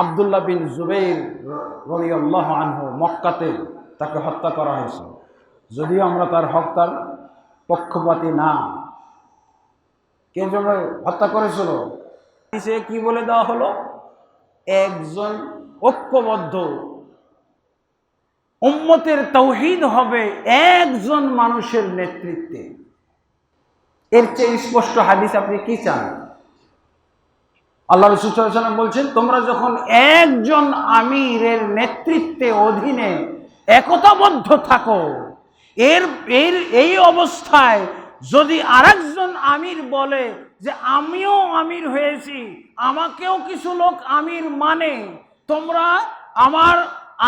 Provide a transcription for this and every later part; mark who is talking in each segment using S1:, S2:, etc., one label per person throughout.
S1: Abdullah bin Zuber রলিয়াল্লাহ আনহু মক্কাতে তাকে হত্যা করা হয়েছে। যদিও আমরা তার হত্যার পক্ষপাতী না। কে জন্য হত্যা করেছিল? সে কি বলে দেওয়া হলো? একজন ঐক্যবদ্ধ। উম্মতের তৌহিদ হবে একজন মানুষের নেতৃত্বে। এর চেয়ে স্পষ্ট হাদিস আপনি কি চান আল্লাহ রসুলাম বলছেন, তোমরা যখন একজন আমিরের নেতৃত্বে অধীনে একতাবদ্ধ থাকো, এর এর, এই অবস্থায় যদি আরেকজন আমির বলে যে, আমিও আমির হয়েছি, আমাকেও কিছু লোক আমির মানে তোমরা আমার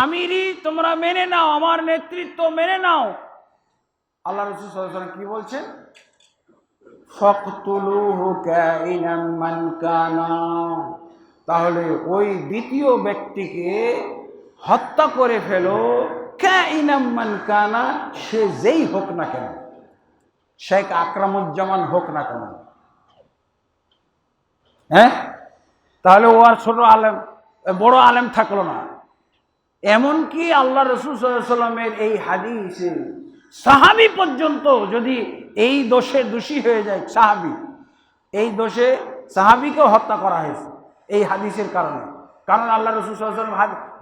S1: আমিরই তোমরা মেনে নাও, আমার নেতৃত্ব মেনে নাও। আল্লাহ রসুল কি বলছেন ফকতুলুহু কাইনাম মান কানা তাহলে ওই দ্বিতীয় ব্যক্তিকে হত্যা করে ফেলো মান কানা, সে যেই হোক না কেন, শেখ আকরামুজ্জামান হোক না কেন। হ্যাঁ? তাহলে ও আর ছোট আলেম, বড় আলেম থাকল না। এমনকি আল্লাহ রসুল সাল্লামের এই হাদিসে সাহাবি পর্যন্ত যদি এই দোষে দোষী হয়ে যায়, সাহাবি, এই দোষে সাহাবিকেও হত্যা করা হয়েছে এই হাদিসের কারণে। কারণ আল্লাহ রসুল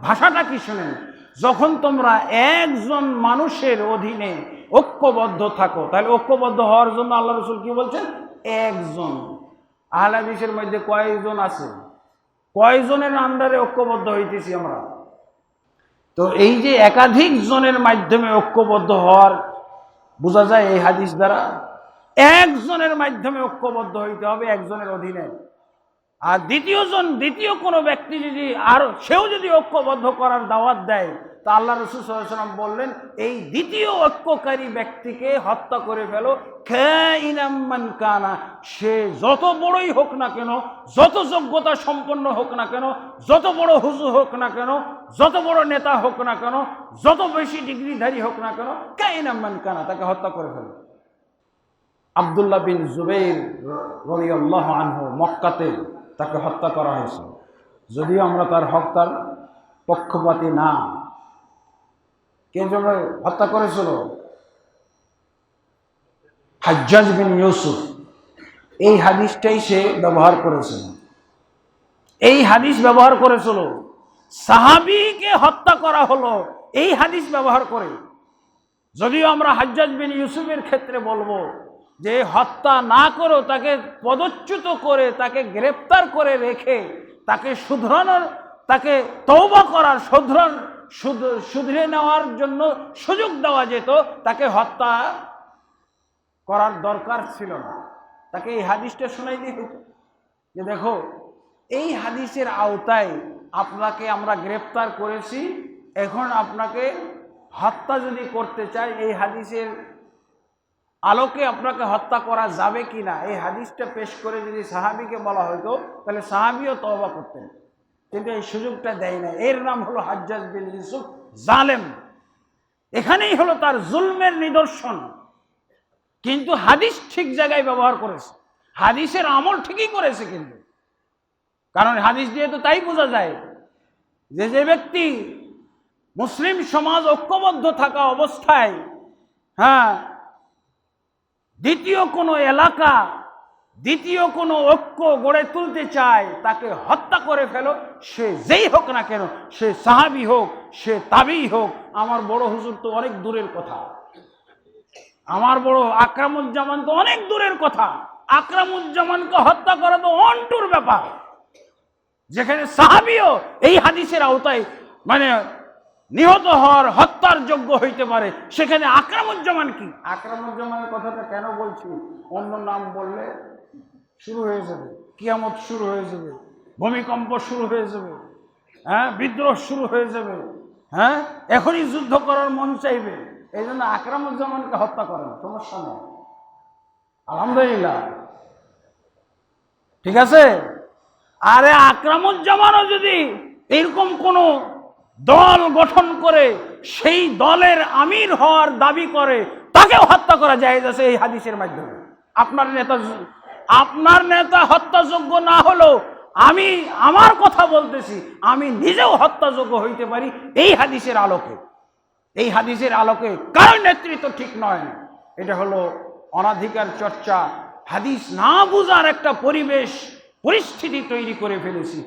S1: ভাষাটা কি শোনেন? যখন তোমরা একজন মানুষের অধীনে ঐক্যবদ্ধ থাকো, তাহলে ঐক্যবদ্ধ হওয়ার জন্য আল্লাহ রসুল কি বলছেন? একজন। আহলাদিসের মধ্যে কয়েকজন আছে? কয়জনের আন্ডারে ঐক্যবদ্ধ হইতেছি আমরা? তো এই যে একাধিক জনের মাধ্যমে ঐক্যবদ্ধ হওয়ার বোঝা যায় এই হাদিস দ্বারা। একজনের মাধ্যমে ঐক্যবদ্ধ হইতে হবে, একজনের অধীনে। আর দ্বিতীয় জন দ্বিতীয় কোনো ব্যক্তি যদি আর সেও যদি ঐক্যবদ্ধ করার দাওয়াত দেয়, তা আল্লাহ রসুল বললেন, এই দ্বিতীয় ঐক্যকারী ব্যক্তিকে হত্যা করে ফেলো। ইনাম্মান কানা, সে যত বড়ই হোক না কেন, যত যোগ্যতা সম্পন্ন হোক না কেন, যত বড় হুজু হোক না কেন, যত বড় নেতা হোক না কেন, যত বেশি ডিগ্রিধারী হোক না কেন কে ইনাম্মান কানা, তাকে হত্যা করে ফেলো। আবদুল্লাহ বিন জুবের রলিয়াল্লাহ আনহু মক্কাতে তাকে হত্যা করা হয়েছে। যদিও আমরা তার হত্যার পক্ষপাতী না। কে জন্য হত্যা করেছিল হাজ্জাজ বিন ইউসুফ। এই হাদিসটাই সে ব্যবহার করেছিল এই হাদিস ব্যবহার করেছিল, সাহাবিকে হত্যা করা হলো, এই হাদিস ব্যবহার করে। যদিও আমরা হাজ্জাজ বিন ইউসুফের ক্ষেত্রে বলব যে হত্যা না করো, তাকে পদচ্যুত করে, তাকে গ্রেপ্তার করে রেখে, তাকে শুধরানোর, তাকে তৌবা করার, শুধরান শুধরে নেওয়ার জন্য সুযোগ দেওয়া যেত, তাকে হত্যা করার দরকার ছিল না। তাকে এই হাদিসটা শোনাই দিয়ে যে দেখো, এই হাদিসের আওতায় আপনাকে আমরা গ্রেপ্তার করেছি, এখন আপনাকে হত্যা যদি করতে চাই, এই হাদিসের আলোকে আপনাকে হত্যা করা যাবে কি না? এই হাদিসটা পেশ করে যদি সাহাবিকে বলা হতো তাহলে সাহাবিও তবা করতেন। কিন্তু এই সুযোগটা দেয় না এর নাম হলো হাজ্জাজ বিন ইউসুফ জালেম। এখানেই হলো তার জুলমের নিদর্শন। কিন্তু হাদিস ঠিক জায়গায় ব্যবহার করেছে। হাদিসের আমল ঠিকই করেছে কিন্তু। কারণ হাদিস দিয়ে তো তাই বোঝা যায় যে যে ব্যক্তি মুসলিম সমাজ ঐক্যবদ্ধ থাকা অবস্থায় হ্যাঁ দ্বিতীয় কোনো এলাকা, দ্বিতীয় কোনো ঐক্য গড়ে তুলতে চায়, তাকে হত্যা করে ফেলো। সে যেই হোক না কেন, সে সাহাবি হোক, সে তাবি হোক, আমার বড় হুজুর তো অনেক দূরের কথা। আমার বড় আকরামুজ্জামান তো অনেক দূরের কথা। আকরামুজ্জামানকে হত্যা করা তো অন্টুর ব্যাপার। যেখানে সাহাবিও এই হাদিসের আওতায় মানে নিহত হওয়ার হত্যার যোগ্য হইতে পারে, সেখানে আকরামুজ্জামান কি? আকরামুজ্জামানের কথাটা কেন বলছি? অন্য নাম বললে শুরু হয়ে যাবে। কিয়ামত শুরু হয়ে যাবে। ভূমিকম্প শুরু হয়ে যাবে। হ্যাঁ বিদ্রোহ শুরু হয়ে যাবে। হ্যাঁ এখনই যুদ্ধ করার মন চাইবে। এই জন্য আকরামুজ্জামানকে হত্যা করে না সমস্যা নেই। আলহামদুলিল্লাহ। ঠিক আছে? আরে আকরামুজ্জামানও যদি এরকম কোনো দল গঠন করে সেই দলের আমির হওয়ার দাবি করে, তাকেও হত্যা করা যায় আছে এই হাদিসের মাধ্যমে। আপনার নেতা আপনার নেতা হত্যাযোগ্য না হলেও আমি আমার কথা বলতেছি, আমি নিজেও হত্যাযোগ্য হইতে পারি এই হাদিসের আলোকে। এই হাদিসের আলোকে কারও নেতৃত্ব ঠিক নয় এটা হলো অনাধিকার চর্চা। হাদিস না বুঝার একটা পরিবেশ, পরিস্থিতি তৈরি করে ফেলেছি।